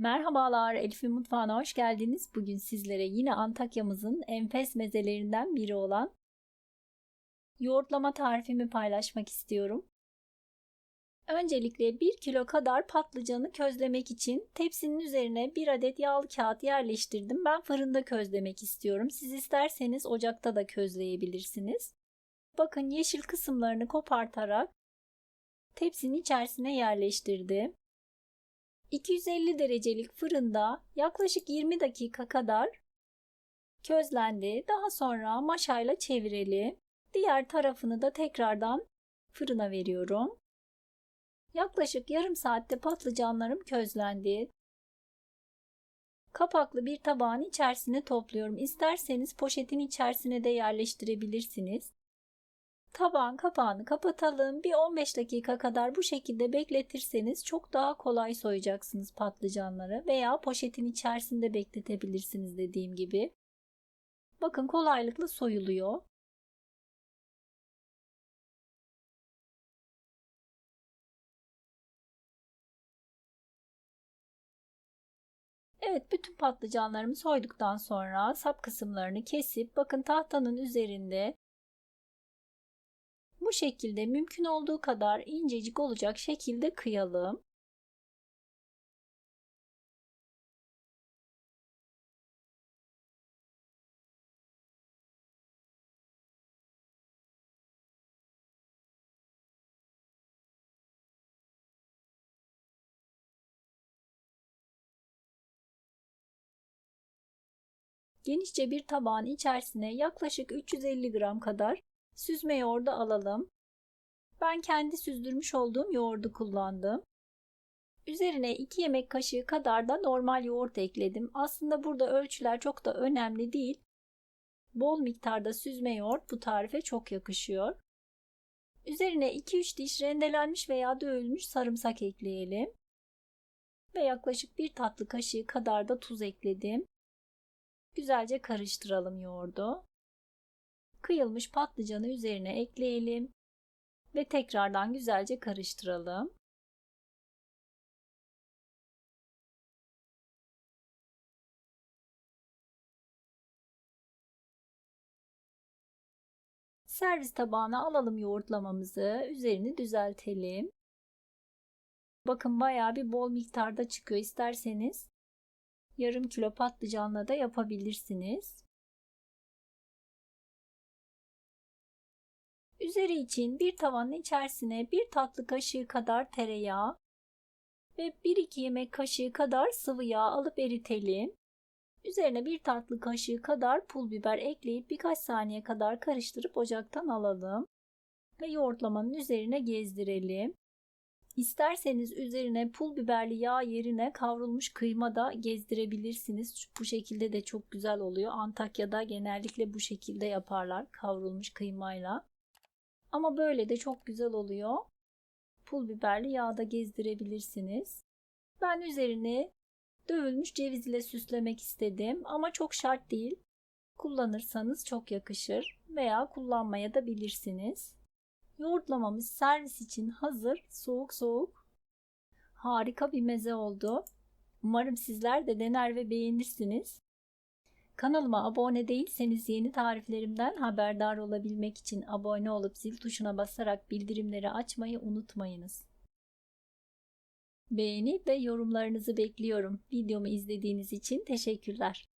Merhabalar, Elif'in mutfağına hoş geldiniz. Bugün sizlere yine Antakya'mızın enfes mezelerinden biri olan yoğurtlama tarifimi paylaşmak istiyorum. Öncelikle 1 kilo kadar patlıcanı közlemek için tepsinin üzerine 1 adet yağlı kağıt yerleştirdim. Ben fırında közlemek istiyorum. Siz isterseniz ocakta da közleyebilirsiniz. Bakın yeşil kısımlarını kopartarak tepsinin içerisine yerleştirdim. 250 derecelik fırında yaklaşık 20 dakika kadar közlendi. Daha sonra maşayla çevirelim. Diğer tarafını da tekrardan fırına veriyorum. Yaklaşık yarım saatte patlıcanlarım közlendi. Kapaklı bir tabağın içerisine topluyorum. İsterseniz poşetin içerisine de yerleştirebilirsiniz. Tabağın kapağını kapatalım. Bir 15 dakika kadar bu şekilde bekletirseniz çok daha kolay soyacaksınız patlıcanları veya poşetin içerisinde bekletebilirsiniz dediğim gibi. Bakın kolaylıkla soyuluyor. Evet bütün patlıcanlarımı soyduktan sonra sap kısımlarını kesip bakın tahtanın üzerinde bu şekilde mümkün olduğu kadar incecik olacak şekilde kıyalım. Genişçe bir tabağın içerisine yaklaşık 350 gram kadar süzme yoğurdu alalım. Ben kendi süzdürmüş olduğum yoğurdu kullandım. Üzerine 2 yemek kaşığı kadar da normal yoğurt ekledim. Aslında burada ölçüler çok da önemli değil. Bol miktarda süzme yoğurt bu tarife çok yakışıyor. Üzerine 2-3 diş rendelenmiş veya dövülmüş sarımsak ekleyelim. Ve yaklaşık bir tatlı kaşığı kadar da tuz ekledim. Güzelce karıştıralım yoğurdu. Kıyılmış patlıcanı üzerine ekleyelim ve tekrardan güzelce karıştıralım. Servis tabağına alalım yoğurtlamamızı. Üzerini düzeltelim. Bakın bayağı bir bol miktarda çıkıyor. İsterseniz yarım kilo patlıcanla da yapabilirsiniz. Üzeri için bir tavanın içerisine bir tatlı kaşığı kadar tereyağı ve 1-2 yemek kaşığı kadar sıvı yağ alıp eritelim. Üzerine bir tatlı kaşığı kadar pul biber ekleyip birkaç saniye kadar karıştırıp ocaktan alalım ve yoğurtlamanın üzerine gezdirelim. İsterseniz üzerine pul biberli yağ yerine kavrulmuş kıyma da gezdirebilirsiniz. Bu şekilde de çok güzel oluyor. Antakya'da genellikle bu şekilde yaparlar kavrulmuş kıymayla. Ama böyle de çok güzel oluyor. Pul biberli yağda gezdirebilirsiniz. Ben üzerine dövülmüş ceviz ile süslemek istedim ama çok şart değil. Kullanırsanız çok yakışır veya kullanmaya da bilirsiniz. Yoğurtlamamız servis için hazır. Soğuk soğuk. Harika bir meze oldu. Umarım sizler de dener ve beğenirsiniz. Kanalıma abone değilseniz yeni tariflerimden haberdar olabilmek için abone olup zil tuşuna basarak bildirimleri açmayı unutmayınız. Beğeni ve yorumlarınızı bekliyorum. Videomu izlediğiniz için teşekkürler.